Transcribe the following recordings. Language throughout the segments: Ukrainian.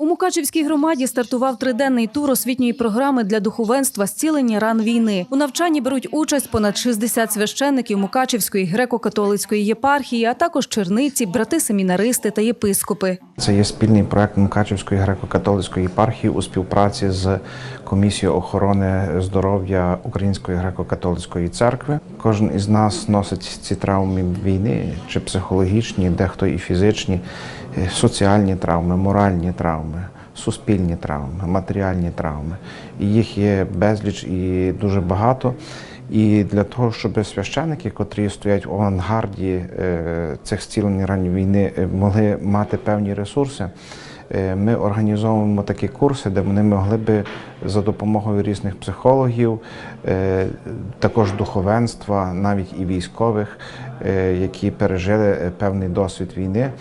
У Мукачівській громаді стартував триденний тур освітньої програми для духовенства зцілення ран війни. У навчанні беруть участь понад 60 священників Мукачівської греко-католицької єпархії, а також черниці, брати-семінаристи та єпископи. Це є спільний проект Мукачівської греко-католицької єпархії у співпраці з комісією охорони здоров'я Української греко-католицької церкви. Кожен із нас носить ці травми війни, чи психологічні, дехто і фізичні, соціальні травми, моральні травми. Суспільні травми, матеріальні травми. І їх є безліч і дуже багато. І для того, щоб священики, котрі стоять в авангарді е, цих зцілень ранньої війни, е, могли мати певні ресурси, е, ми організовуємо такі курси, де вони могли би за допомогою різних психологів, е, також духовенства, навіть і військових, е, які пережили е, певний досвід війни,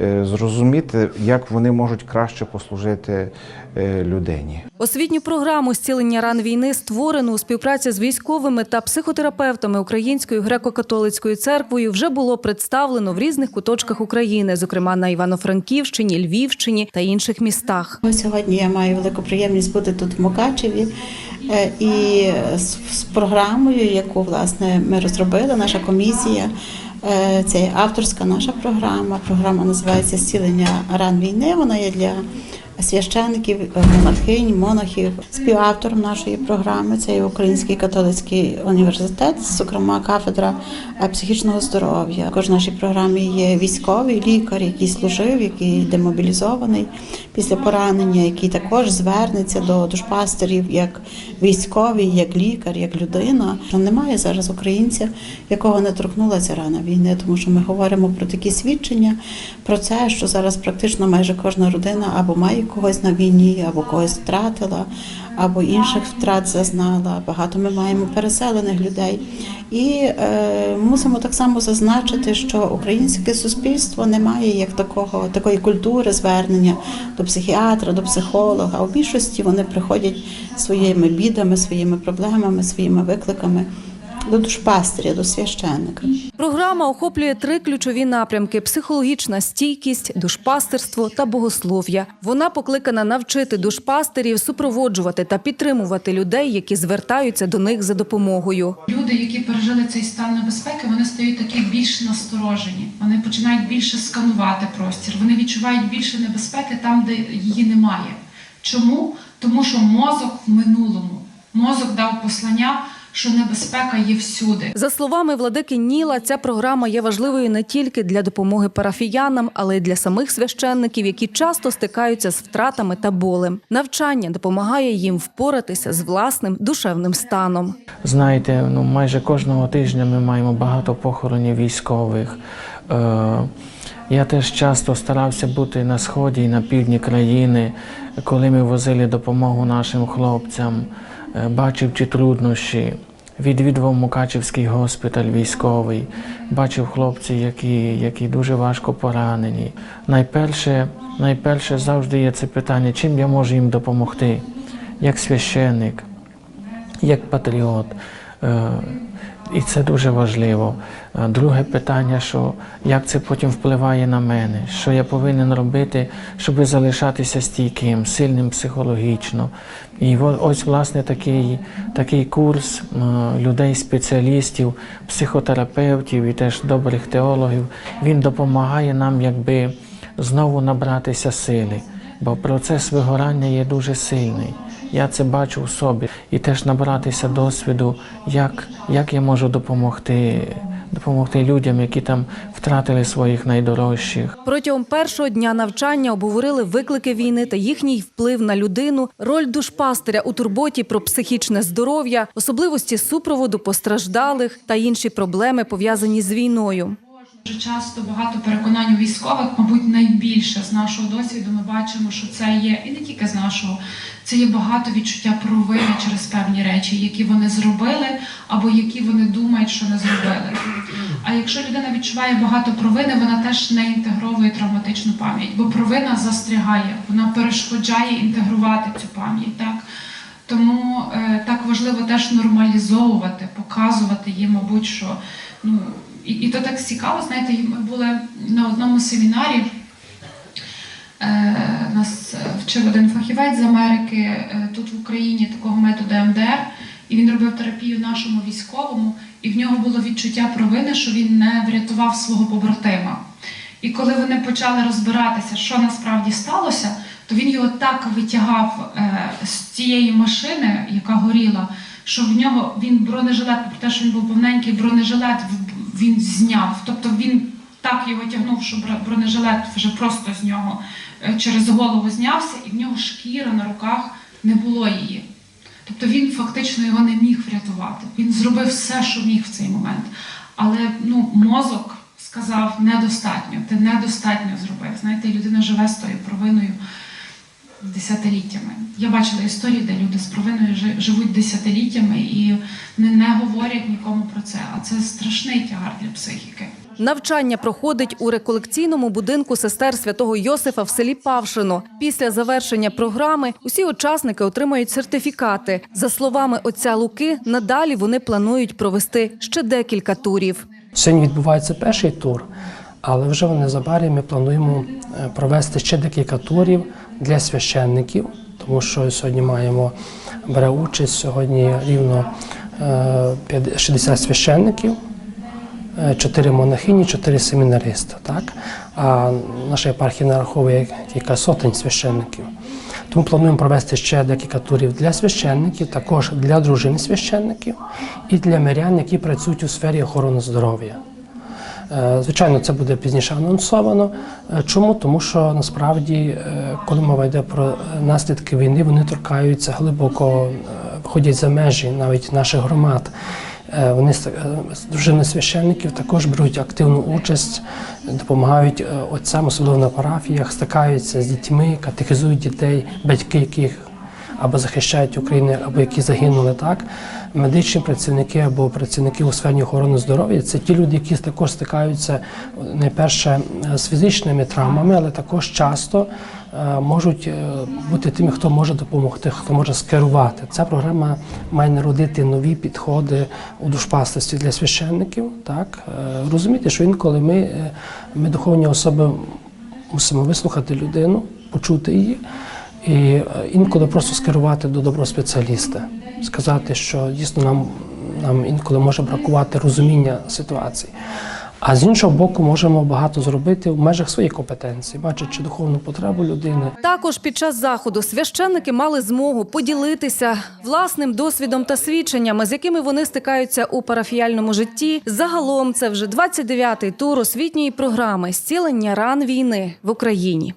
е, зрозуміти, як вони можуть краще послужити е, людині. Освітню програму зцілення ран війни створено у співпраці з військовими та психотерапевтами Українською греко-католицькою церквою вже було представлено в різних куточках України, зокрема на Івано-Франківщині, Львівщині та інших містах. Сьогодні я маю велику приємність бути тут в Мукачеві е, і з програмою, яку власне ми розробили, наша комісія. Е, Це авторська наша програма. Програма називається Зцілення ран війни. Вона є для священиків, монахинь, монахів. Співавтором нашої програми це є Український католицький університет, зокрема кафедра е, психічного здоров'я. Також нашій програмі є військовий лікар, який служив, який демобілізований після поранення, який також звернеться до душпастерів як військовий, як лікар, як людина. Немає зараз українця, якого не торкнулася рана війни, тому що ми говоримо про такі свідчення, про це, що зараз практично майже кожна родина або має когось на війні, або когось втратила, або інших втрат зазнала. Багато ми маємо переселених людей. І е, мусимо так само зазначити, що українське суспільство не має як такого такої культури звернення до психіатра, до психолога. У більшості вони приходять своїми бідами, своїми проблемами, своїми викликами до душпастиря, до священника. Програма охоплює три ключові напрямки: психологічна стійкість, душпастерство та богослов'я. Вона покликана навчити душпастерів супроводжувати та підтримувати людей, які звертаються до них за допомогою. Люди, які пережили цей стан небезпеки, вони стають такі більш насторожені. Вони починають більше сканувати простір. Вони відчувають більше небезпеки там, де її немає. Чому? Тому що мозок в минулому. Мозок дав послання, що небезпека є всюди. За словами владики Ніла, ця програма є важливою не тільки для допомоги парафіянам, але й для самих священників, які часто стикаються з втратами та болем. Навчання допомагає їм впоратися з власним душевним станом. Знаєте, ну майже кожного тижня ми маємо багато похоронів військових. Е, я теж часто старався бути на сході і на півдні країни, коли ми возили допомогу нашим хлопцям, е, бачив ті труднощі. Відвідував Мукачівський госпіталь військовий, бачив хлопців, які, які дуже важко поранені. Найперше, найперше завжди є це питання, чим я можу їм допомогти, як священник, як патріот. І це дуже важливо. Е, Друге питання, що як це потім впливає на мене, що я повинен робити, щоб залишатися стійким, сильним психологічно. І ось, власне, такий, такий курс е, людей-спеціалістів, психотерапевтів і теж добрих теологів, він допомагає нам якби знову набратися сили, бо процес вигорання є дуже сильний. Я це бачу в собі і теж набратися досвіду, як, як я можу допомогти, допомогти людям, які там втратили своїх найдорожчих. Протягом першого дня навчання обговорили виклики війни та їхній вплив на людину, роль душпастиря у турботі про психічне здоров'я, особливості супроводу постраждалих та інші проблеми пов'язані з війною. Дуже часто багато переконань у військових, мабуть, найбільше з нашого досвіду ми бачимо, що це є і не тільки з нашого, це є багато відчуття провини через певні речі, які вони зробили, або які вони думають, що не зробили. А якщо людина відчуває багато провини, вона теж не інтегровує травматичну пам'ять, бо провина застрягає, вона перешкоджає інтегрувати цю пам'ять. Так? Тому е, так важливо теж нормалізовувати, показувати їм, мабуть, що ну і, і то так цікаво, знаєте, ми були на одному семінарі. Е, Нас е, вчив один фахівець з Америки е, тут в Україні такого методу МДР, і він робив терапію нашому військовому, і в нього було відчуття провини, що він не врятував свого побратима. І коли вони почали розбиратися, що насправді сталося, то він його так витягав е, з цієї машини, яка горіла, що в нього він бронежилет, попри те, що він був повненький, бронежилет він зняв. Тобто він так його тягнув, що бронежилет вже просто з нього е, через голову знявся, і в нього шкіра на руках не було її. Тобто він фактично його не міг врятувати. Він зробив все, що міг в цей момент. Але ну, мозок сказав недостатньо, ти недостатньо зробив. Знаєте, людина живе з тою провиною десятиліттями. Я бачила історії, де люди з провиною жи- живуть десятиліттями і не, не говорять нікому про це. А це страшний тягар для психіки. Навчання проходить у реколекційному будинку сестер святого Йосифа в селі Павшино. Після завершення програми усі учасники отримають сертифікати. За словами отця Луки, надалі вони планують провести ще декілька турів. Сьогодні відбувається перший тур, але вже незабаром ми плануємо е, провести ще декілька турів для священників, тому що сьогодні маємо бере участь сьогодні рівно е, 50 60 священників. 4 монахині, 4 семінаристи. Так? А наша єпархія нараховує кілька сотень священників. Тому плануємо провести ще декілька турів для священників, також для дружин священників і для мирян, які працюють у сфері охорони здоров'я. Е, Звичайно, це буде пізніше анонсовано. Е, Чому? Тому що насправді, е, коли мова йде про наслідки війни, вони торкаються глибоко, виходять за межі навіть наших громад. Вони дружини священників також беруть активну участь, допомагають отцям, особливо на парафіях, стикаються з дітьми, катехизують дітей, батьки, яких або захищають Україну, або які загинули так. Медичні працівники або працівники у сфері охорони здоров'я це ті люди, які також стикаються найперше з фізичними травмами, але також часто е, можуть е, бути тими, хто може допомогти, хто може скерувати. Ця програма має народити нові підходи у душпастерстві для священників. Так Е, розумієте, що інколи ми, ми духовні особи мусимо вислухати людину, почути її. І е, інколи просто скерувати до доброго спеціаліста, сказати, що дійсно нам, нам інколи може бракувати розуміння ситуації. А з іншого боку, можемо багато зробити в межах своєї компетенції, бачачи духовну потребу людини. Також під час заходу священники мали змогу поділитися власним досвідом та свідченнями, з якими вони стикаються у парафіяльному житті. Загалом це вже 29-й тур освітньої програми зцілення ран війни в Україні.